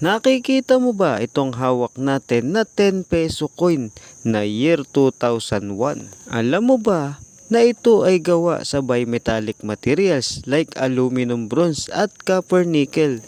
Nakikita mo ba itong hawak natin na 10 peso coin na year 2001? Alam mo ba na ito ay gawa sa bimetallic materials like aluminum bronze at copper nickel?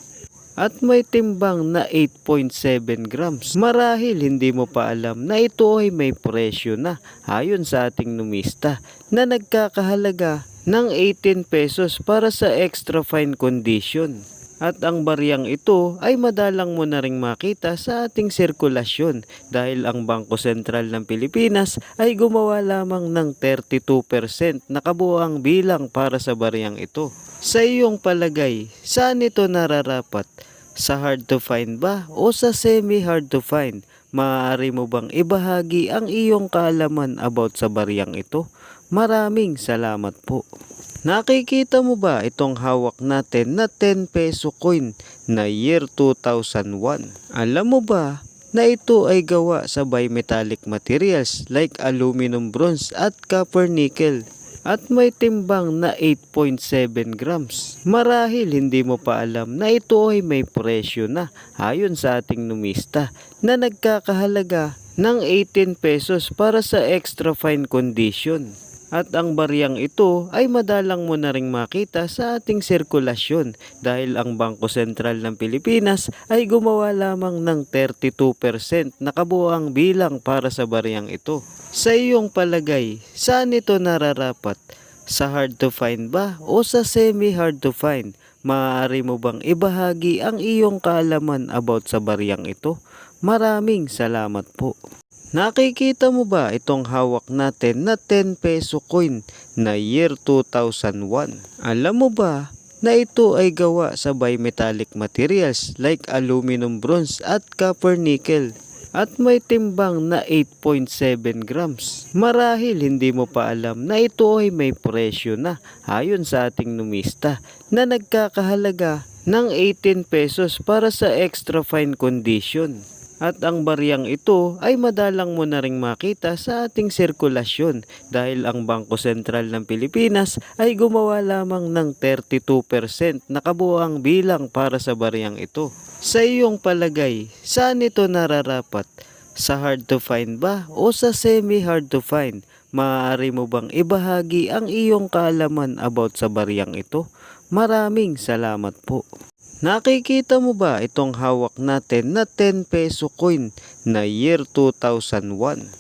At may timbang na 8.7 grams. Marahil hindi mo pa alam na ito ay may presyo na ayon sa ating numista na nagkakahalaga ng 18 pesos para sa extra fine condition. At ang bariyang ito ay madalang mo na ring makita sa ating sirkulasyon dahil ang Bangko Sentral ng Pilipinas ay gumawa lamang ng 32% na kabuang bilang para sa bariyang ito. Sa iyong palagay, saan ito nararapat? Sa hard to find ba o sa semi hard to find? Maaari mo bang ibahagi ang iyong kaalaman about sa bariyang ito? Maraming salamat po. Nakikita mo ba itong hawak natin na 10 peso coin na year 2001? Alam mo ba na ito ay gawa sa bimetallic materials like aluminum bronze at copper nickel at may timbang na 8.7 grams. Marahil hindi mo pa alam na ito ay may presyo na ayon sa ating numista na nagkakahalaga ng 18 pesos para sa extra fine condition. At ang bariyang ito ay madalang mo na ring makita sa ating sirkulasyon dahil ang Bangko Sentral ng Pilipinas ay gumawa lamang ng 32% na kabuang bilang para sa bariyang ito. Sa iyong palagay, saan ito nararapat? Sa hard to find ba o sa semi hard to find? Maaari mo bang ibahagi ang iyong kaalaman about sa bariyang ito? Maraming salamat po. Nakikita mo ba itong hawak natin na 10 peso coin na year 2001? Alam mo ba na ito ay gawa sa bimetallic materials like aluminum bronze at copper nickel at may timbang na 8.7 grams. Marahil hindi mo pa alam na ito ay may presyo na ayon sa ating numista na nagkakahalaga ng 18 pesos para sa extra fine condition. At ang bariyang ito ay madalang mo na ring makita sa ating sirkulasyon dahil ang Bangko Sentral ng Pilipinas ay gumawa lamang ng 32% na kabuang bilang para sa bariyang ito. Sa iyong palagay, saan ito nararapat? Sa hard to find ba o sa semi hard to find? Maaari mo bang ibahagi ang iyong kaalaman about sa bariyang ito? Maraming salamat po. Nakikita mo ba itong hawak natin na 10 peso coin na year 2001?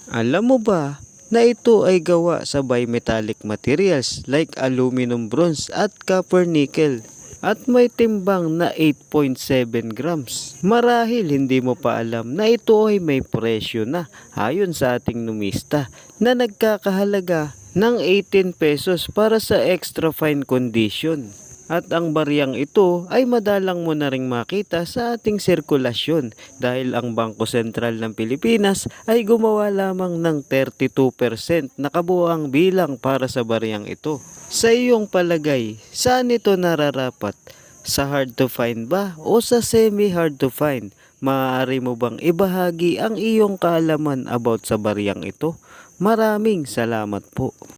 Alam mo ba na ito ay gawa sa bimetallic materials like aluminum bronze at copper nickel at may timbang na 8.7 grams. Marahil hindi mo pa alam na ito ay may presyo na ayon sa ating numista na nagkakahalaga ng 18 pesos para sa extra fine condition. At ang bariyang ito ay madalang mo na ring makita sa ating sirkulasyon dahil ang Bangko Sentral ng Pilipinas ay gumawa lamang ng 32% na kabuang bilang para sa bariyang ito. Sa iyong palagay, saan ito nararapat? Sa hard to find ba o sa semi hard to find? Maaari mo bang ibahagi ang iyong kaalaman about sa bariyang ito? Maraming salamat po.